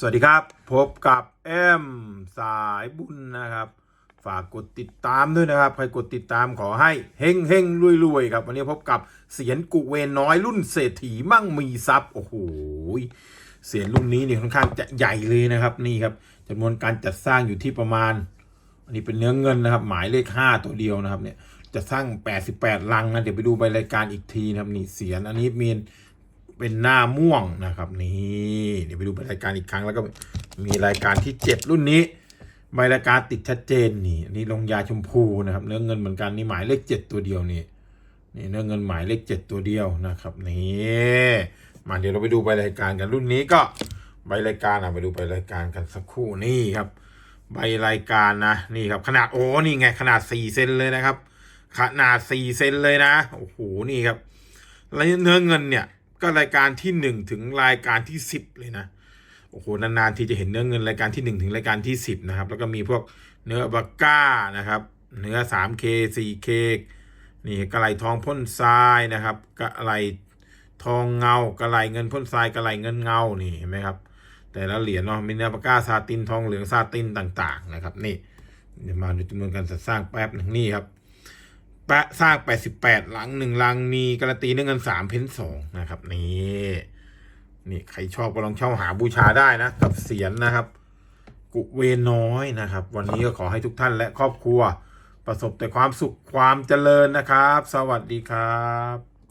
สวัสดีครับ พบกับเอ็มสายบุญนะครับ ฝากกดติดตามด้วยนะครับ ใครกดติดตามขอให้เฮงเฮงรวยรวยครับ วันนี้พบกับเสียนกุเวนน้อยรุ่นเศรษฐีมั่งมีทรัพย์โอ้โหเสียนรุ่นนี้เนี่ยค่อนข้างจะใหญ่เลยนะครับนี่ครับจำนวนการจัดสร้างอยู่ที่ประมาณ อันนี้เป็นเนื้อเงินนะครับ หมายเลขห้าตัวเดียวนะครับเนี่ยจะสร้าง 88 ลังนะเดี๋ยวไปดูใบรายการอีกทีนะครับนี่เสียนอันนี้มี เป็นหน้าม่วงนะครับนี่เดี๋ยวไปดูรายการอีกครั้งแล้วก็มีรายการที่7รุ่นนี้ใบรายการติดชัดเจนนี่อันนี้ลงยาชมพูนะครับ เนื้อเงินเหมือนกันนี่หมายเลข7ตัวเดียวนี่นี่เนื้อเงินหมายเลข7ตัวเดียวนะครับนี่มาเดี๋ยวเราไปดูใบรายการกันรุ่นนี้ก็ใบรายการอะไปดูใบรายการกันสักครู่นี่ครับ ใบรายการนะนี่ครับขนาดโอ้นี่ไงขนาด4เซนเลยนะครับ ขนาด4เซนเลยนะโอ้โหนี่ครับแล้วเนื้อเงินเนี่ย ก็รายการที่ 1 ถึงรายการที่ 10 เลยนะโอ้โหนานๆที่จะเห็นเนื้อเงินรายการที่ 1 ถึงรายการที่ 10 นะครับ แล้วก็มีพวกเนื้อบาก้านะครับ เนื้อ 3K 4K นี่กระไหลทองพ่นทรายนะครับกระไหลทองเงากระไหลเงินพ่นทรายกระไหลเงินเงานี่เห็นไหมครับแต่ละเหรียญเนาะมีเนื้อปากกาซาตินทองเหลืองซาตินต่าง ๆ นะครับ นี่มาดูจำนวนการจัดสร้างแป๊บหนึ่งนี่ครับ แปะสร้าง88หลังหนึ่งลังมีการันตีเนื่อเงิน3เพ้นสองนะครับ นี่นี่ใครชอบก็ลองเช่าหาบูชาได้นะกับเสียนนะครับ กุเวน้อยนะครับ วันนี้ก็ขอให้ทุกท่านและครอบครัว ประสบแต่ความสุขความเจริญนะครับ สวัสดีครับ